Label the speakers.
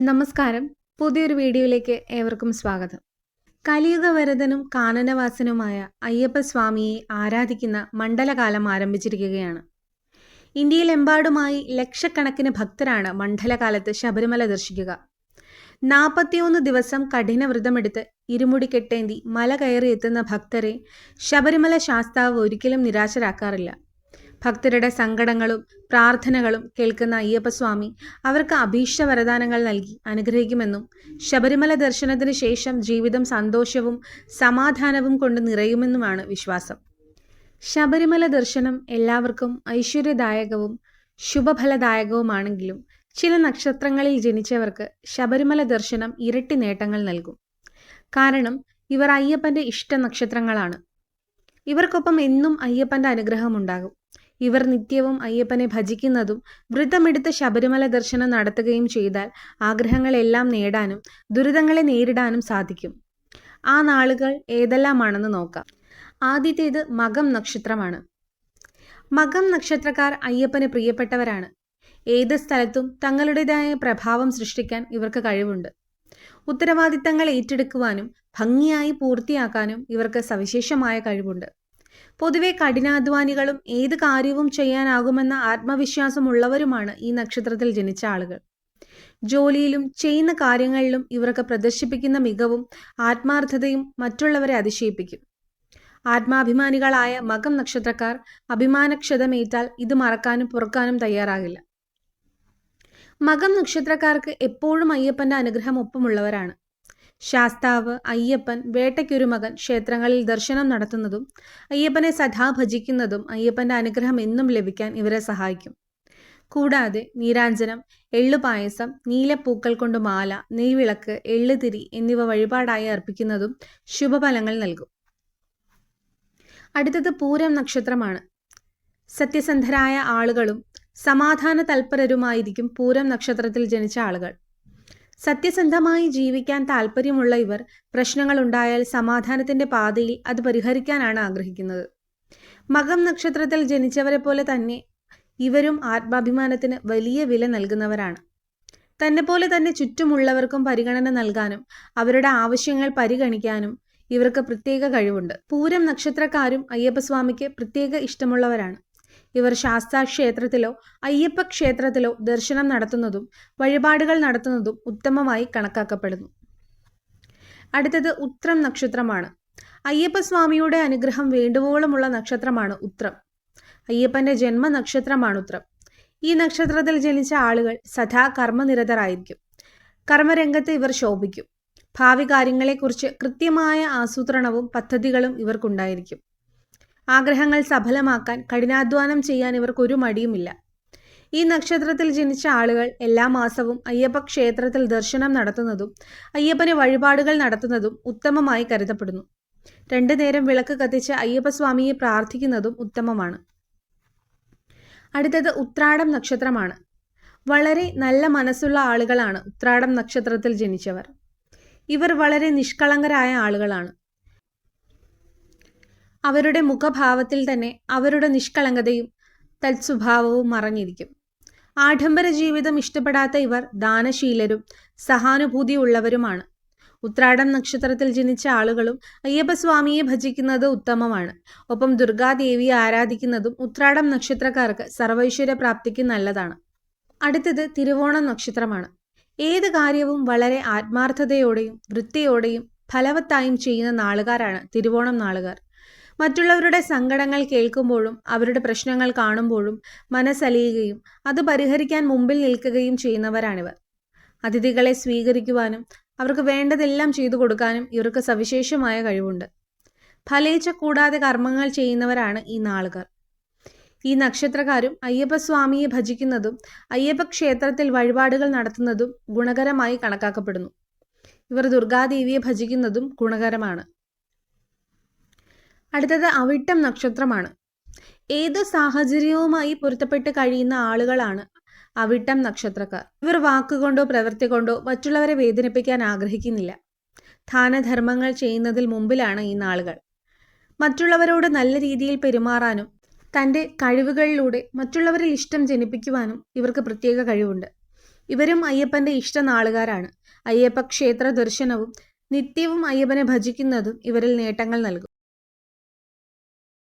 Speaker 1: നമസ്കാരം. പുതിയൊരു വീഡിയോയിലേക്ക് ഏവർക്കും സ്വാഗതം. കലിയുഗ വരദനും കാനനവാസനുമായ അയ്യപ്പസ്വാമിയെ ആരാധിക്കുന്ന മണ്ഡലകാലം ആരംഭിച്ചിരിക്കുകയാണ്. ഇന്ത്യയിലെമ്പാടുമായി ലക്ഷക്കണക്കിന് ഭക്തരാണ് മണ്ഡലകാലത്ത് ശബരിമല ദർശിക്കുക. നാൽപ്പത്തിയൊന്ന് ദിവസം കഠിന വ്രതമെടുത്ത് ഇരുമുടി കെട്ടേന്തി മല കയറി എത്തുന്ന ഭക്തരെ ശബരിമല ശാസ്താവ് ഒരിക്കലും നിരാശരാക്കാറില്ല. ഭക്തരുടെ സങ്കടങ്ങളും പ്രാർത്ഥനകളും കേൾക്കുന്ന അയ്യപ്പസ്വാമി അവർക്ക് അഭീഷ്ട വരദാനങ്ങൾ നൽകി അനുഗ്രഹിക്കുമെന്നും ശബരിമല ദർശനത്തിന് ശേഷം ജീവിതം സന്തോഷവും സമാധാനവും കൊണ്ട് നിറയുമെന്നുമാണ് വിശ്വാസം. ശബരിമല ദർശനം എല്ലാവർക്കും ഐശ്വര്യദായകവും ശുഭഫലദായകവുമാണെങ്കിലും ചില നക്ഷത്രങ്ങളിൽ ജനിച്ചവർക്ക് ശബരിമല ദർശനം ഇരട്ടി നേട്ടങ്ങൾ നൽകും. കാരണം ഇവർ അയ്യപ്പന്റെ ഇഷ്ട നക്ഷത്രങ്ങളാണ് ഇവർക്കൊപ്പം എന്നും അയ്യപ്പന്റെ അനുഗ്രഹമുണ്ടാകും. ഇവർ നിത്യവും അയ്യപ്പനെ ഭജിക്കുന്നതും വ്രതമെടുത്ത് ശബരിമല ദർശനം നടത്തുകയും ചെയ്താൽ ആഗ്രഹങ്ങളെല്ലാം നേടാനും ദുരിതങ്ങളെ നേരിടാനും സാധിക്കും. ആ നാളുകൾ ഏതെല്ലാമാണെന്ന് നോക്കാം. ആദ്യത്തേത് മകം നക്ഷത്രമാണ്. മകം നക്ഷത്രക്കാർ അയ്യപ്പന് പ്രിയപ്പെട്ടവരാണ്. ഏത് സ്ഥലത്തും തങ്ങളുടേതായ പ്രഭാവം സൃഷ്ടിക്കാൻ ഇവർക്ക് കഴിവുണ്ട്. ഉത്തരവാദിത്തങ്ങൾ ഏറ്റെടുക്കുവാനും ഭംഗിയായി പൂർത്തിയാക്കാനും ഇവർക്ക് സവിശേഷമായ കഴിവുണ്ട്. പൊതുവെ കഠിനാധ്വാനികളും ഏത് കാര്യവും ചെയ്യാനാകുമെന്ന ആത്മവിശ്വാസമുള്ളവരുമാണ് ഈ നക്ഷത്രത്തിൽ ജനിച്ച ആളുകൾ. ജോലിയിലും ചെയ്യുന്ന കാര്യങ്ങളിലും ഇവർക്ക് പ്രദർശിപ്പിക്കുന്ന മികവും ആത്മാർത്ഥതയും മറ്റുള്ളവരെ അതിശയിപ്പിക്കും. ആത്മാഭിമാനികളായ മകം നക്ഷത്രക്കാർ അഭിമാനക്ഷതമേറ്റാൽ ഇത് മറക്കാനും പൊറുക്കാനും തയ്യാറാകില്ല. മകം നക്ഷത്രക്കാർക്ക് എപ്പോഴും അയ്യപ്പന്റെ അനുഗ്രഹം ഒപ്പമുള്ളവരാണ്. ശാസ്താവ് അയ്യപ്പൻ വേട്ടയ്ക്കൊരു മകൻ ക്ഷേത്രങ്ങളിൽ ദർശനം നടത്തുന്നതും അയ്യപ്പനെ സദാ ഭജിക്കുന്നതും അയ്യപ്പന്റെ അനുഗ്രഹം എന്നും ലഭിക്കാൻ ഇവരെ സഹായിക്കും. കൂടാതെ നീരാഞ്ജനം എള്ളുപായസം നീലപ്പൂക്കൾ കൊണ്ട് മാല നെയ്വിളക്ക് എള്ളുതിരി എന്നിവ വഴിപാടായി അർപ്പിക്കുന്നതും ശുഭഫലങ്ങൾ നൽകും. അടുത്തത് പൂരം നക്ഷത്രമാണ്. സത്യസന്ധരായ ആളുകളും സമാധാന തൽപരരുമായിരിക്കും പൂരം നക്ഷത്രത്തിൽ ജനിച്ച ആളുകൾ. സത്യസന്ധമായി ജീവിക്കാൻ താല്പര്യമുള്ള ഇവർ പ്രശ്നങ്ങളുണ്ടായാൽ സമാധാനത്തിന്റെ പാതയിൽ അത് പരിഹരിക്കാനാണ് ആഗ്രഹിക്കുന്നത്. മകം നക്ഷത്രത്തിൽ ജനിച്ചവരെ പോലെ തന്നെ ഇവരും ആത്മാഭിമാനത്തിന് വലിയ വില നൽകുന്നവരാണ്. തന്നെ പോലെ തന്നെ ചുറ്റുമുള്ളവർക്കും പരിഗണന നൽകാനും അവരുടെ ആവശ്യങ്ങൾ പരിഗണിക്കാനും ഇവർക്ക് പ്രത്യേക കഴിവുണ്ട്. പൂരം നക്ഷത്രക്കാരും അയ്യപ്പസ്വാമിക്ക് പ്രത്യേക ഇഷ്ടമുള്ളവരാണ്. ഇവർ ശാസ്താ ക്ഷേത്രത്തിലോ അയ്യപ്പ ക്ഷേത്രത്തിലോ ദർശനം നടത്തുന്നതും വഴിപാടുകൾ നടത്തുന്നതും ഉത്തമമായി കണക്കാക്കപ്പെടുന്നു. അടുത്തത് ഉത്രം നക്ഷത്രമാണ്. അയ്യപ്പ അയ്യപ്പസ്വാമിയുടെ അനുഗ്രഹം വേണ്ടുവോളമുള്ള നക്ഷത്രമാണ് ഉത്രം. അയ്യപ്പന്റെ ജന്മ നക്ഷത്രമാണ് ഉത്രം. ഈ നക്ഷത്രത്തിൽ ജനിച്ച ആളുകൾ സദാ കർമ്മനിരതരായിരിക്കും. കർമ്മരംഗത്ത് ഇവർ ശോഭിക്കും. ഭാവി കാര്യങ്ങളെക്കുറിച്ച് കൃത്യമായ ആസൂത്രണവും പദ്ധതികളും ഇവർക്കുണ്ടായിരിക്കും. ആഗ്രഹങ്ങൾ സഫലമാക്കാൻ കഠിനാധ്വാനം ചെയ്യാൻ ഇവർക്ക് ഒരു മടിയുമില്ല. ഈ നക്ഷത്രത്തിൽ ജനിച്ച ആളുകൾ എല്ലാ മാസവും അയ്യപ്പ ക്ഷേത്രത്തിൽ ദർശനം നടത്തുന്നതും അയ്യപ്പന് വഴിപാടുകൾ നടത്തുന്നതും ഉത്തമമായി കരുതപ്പെടുന്നു. രണ്ടു നേരം വിളക്ക് കത്തിച്ച് അയ്യപ്പസ്വാമിയെ പ്രാർത്ഥിക്കുന്നതും ഉത്തമമാണ്. അടുത്തത് ഉത്രാടം നക്ഷത്രമാണ്. വളരെ നല്ല മനസ്സുള്ള ആളുകളാണ് ഉത്രാടം നക്ഷത്രത്തിൽ ജനിച്ചവർ. ഇവർ വളരെ നിഷ്കളങ്കരായ ആളുകളാണ്. അവരുടെ മുഖഭാവത്തിൽ തന്നെ അവരുടെ നിഷ്കളങ്കതയും തത്സ്വഭാവവും മറഞ്ഞിരിക്കും. ആഡംബര ജീവിതം ഇഷ്ടപ്പെടാത്ത ഇവർ ദാനശീലരും സഹാനുഭൂതിയുള്ളവരുമാണ്. ഉത്രാടം നക്ഷത്രത്തിൽ ജനിച്ച ആളുകളും അയ്യപ്പസ്വാമിയെ ഭജിക്കുന്നത് ഉത്തമമാണ്. ഒപ്പം ദുർഗാദേവിയെ ആരാധിക്കുന്നതും ഉത്രാടം നക്ഷത്രക്കാർക്ക് സർവൈശ്വര്യ പ്രാപ്തിക്ക് നല്ലതാണ്. അടുത്തത് തിരുവോണം നക്ഷത്രമാണ്. ഏത് കാര്യവും വളരെ ആത്മാർത്ഥതയോടെയും വൃത്തിയോടെയും ഫലവത്തായും ചെയ്യുന്ന നാളുകാരാണ് തിരുവോണം നാളുകാർ. മറ്റുള്ളവരുടെ സങ്കടങ്ങൾ കേൾക്കുമ്പോഴും അവരുടെ പ്രശ്നങ്ങൾ കാണുമ്പോഴും മനസ്സലിയുകയും അത് പരിഹരിക്കാൻ മുമ്പിൽ നിൽക്കുകയും ചെയ്യുന്നവരാണിവർ. അതിഥികളെ സ്വീകരിക്കുവാനും അവർക്ക് വേണ്ടതെല്ലാം ചെയ്തു കൊടുക്കാനും ഇവർക്ക് സവിശേഷമായ കഴിവുണ്ട്. ഫലേച്ച കൂടാതെ കർമ്മങ്ങൾ ചെയ്യുന്നവരാണ് ഈ നാളുകാർ. ഈ നക്ഷത്രക്കാരും അയ്യപ്പസ്വാമിയെ ഭജിക്കുന്നതും അയ്യപ്പ ക്ഷേത്രത്തിൽ വഴിപാടുകൾ നടത്തുന്നതും ഗുണകരമായി കണക്കാക്കപ്പെടുന്നു. ഇവർ ദുർഗാദേവിയെ ഭജിക്കുന്നതും ഗുണകരമാണ്. അടുത്തത് അവിട്ടം നക്ഷത്രമാണ്. ഏത് സാഹചര്യവുമായി പൊരുത്തപ്പെട്ട് കഴിയുന്ന ആളുകളാണ് അവിട്ടം നക്ഷത്രക്കാർ. ഇവർ വാക്കുകൊണ്ടോ പ്രവൃത്തി കൊണ്ടോ മറ്റുള്ളവരെ വേദനിപ്പിക്കാൻ ആഗ്രഹിക്കുന്നില്ല. ദാനധർമ്മങ്ങൾ ചെയ്യുന്നതിൽ മുമ്പിലാണ് ഈ നാളുകൾ. മറ്റുള്ളവരോട് നല്ല രീതിയിൽ പെരുമാറാനും തന്റെ കഴിവുകളിലൂടെ മറ്റുള്ളവരിൽ ഇഷ്ടം ജനിപ്പിക്കുവാനും ഇവർക്ക് പ്രത്യേക കഴിവുണ്ട്. ഇവരും അയ്യപ്പന്റെ ഇഷ്ടനാളുകാരാണ്. അയ്യപ്പ ക്ഷേത്ര ദർശനവും നിത്യവും അയ്യപ്പനെ ഭജിക്കുന്നതും ഇവരിൽ നേട്ടങ്ങൾ നൽകും.